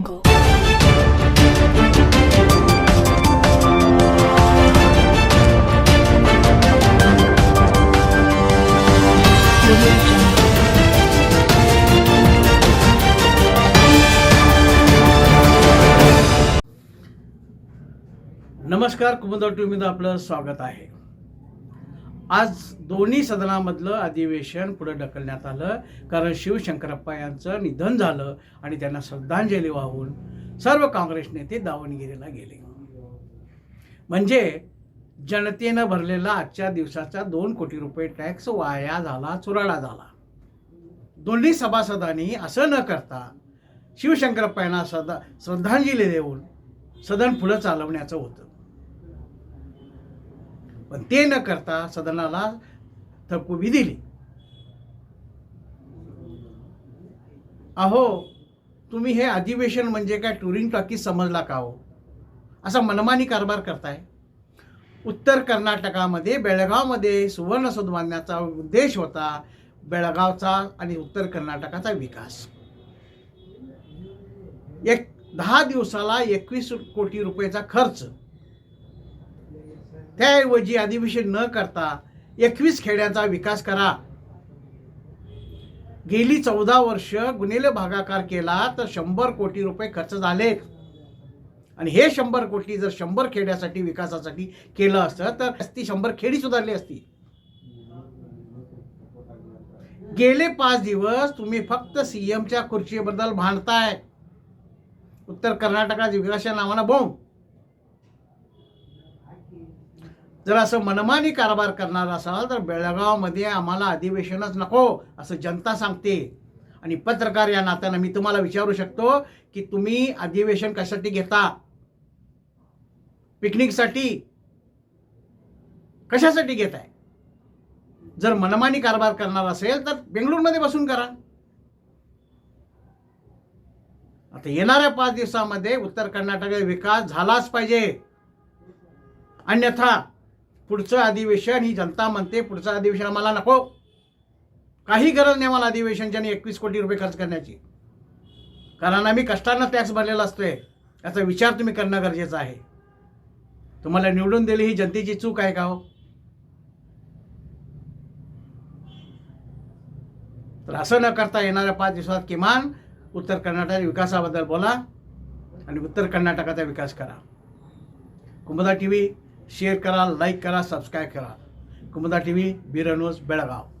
नमस्कार कुमुदा टीव्हीमध्ये आपलं स्वागत आहे. आज दोन्ही सदनामधलं अधिवेशन पुढे ढकलण्यात आलं. कारण शिवशंकरप्पा यांचं निधन झालं आणि त्यांना श्रद्धांजली वाहून सर्व काँग्रेस नेते दावणगिरीला गेले. म्हणजे जनतेनं भरलेला आजच्या दिवसाचा दोन कोटी रुपये टॅक्स वाया झाला चुराडा झाला. दोन्ही सभासदांनी असं न करता शिवशंकरप्पा यांना सदा श्रद्धांजली देऊन सदन पुढं चालवण्याचं होतं. पण ते न करता सदनाला थकूबी दिली. अहो तुम्ही हे अधिवेशन म्हणजे काय टुरिंग टॉकीज समजला का हो? असा मनमानी कारभार करताय? उत्तर कर्नाटकामध्ये बेळगावमध्ये सुवर्ण बांधण्याचा उद्देश होता बेळगावचा आणि उत्तर कर्नाटकाचा विकास. एक दहा दिवसाला एकवीस कोटी रुपयाचा खर्च त्याऐवजी अधिवेशन न करता एकवीस खेड्यांचा विकास करा. गेली चौदा वर्ष गुन्हेले भागाकार केला तर शंभर कोटी रुपये खर्च झाले. आणि हे शंभर कोटी जर शंभर खेड्यासाठी विकासासाठी केलं असतं तर ती शंभर खेडी सुधारली असती. गेले पाच दिवस तुम्ही फक्त सीएमच्या खुर्चीबद्दल भांडताय. उत्तर कर्नाटकात विकासाच्या नावानं बोंब जर असं मनमानी कारभार करणार असाल तर बेळगावमध्ये आम्हाला अधिवेशनच नको असं जनता सांगते. आणि पत्रकार या नात्यानं मी तुम्हाला विचारू शकतो की तुम्ही अधिवेशन कशासाठी घेता? पिकनिकसाठी? कशासाठी घेताय? जर मनमानी कारभार करणार असेल तर बेंगळूरमध्ये बसून करा. आता येणाऱ्या पाच दिवसामध्ये उत्तर कर्नाटकाचा विकास झालाच पाहिजे. अन्यथा पुढचं अधिवेशन ही जनता म्हणते पुढचं अधिवेशन आम्हाला नको. काही गरज नाही मला अधिवेशनच्या एकवीस कोटी रुपये खर्च करण्याची. कारण आम्ही कष्टानं टॅक्स भरलेला असतोय. याचा विचार तुम्ही करणं गरजेचं आहे. तुम्हाला निवडून दिली ही जनतेची चूक आहे का हो? तर असं न करता येणाऱ्या पाच दिवसात किमान उत्तर कर्नाटकाच्या विकासाबद्दल बोला आणि उत्तर कर्नाटकाचा विकास करा. कुंभदा टी व्ही शेअर करा लाईक करा सबस्क्राईब करा. कुमुदा टी व्ही बिरनोज बेळगाव.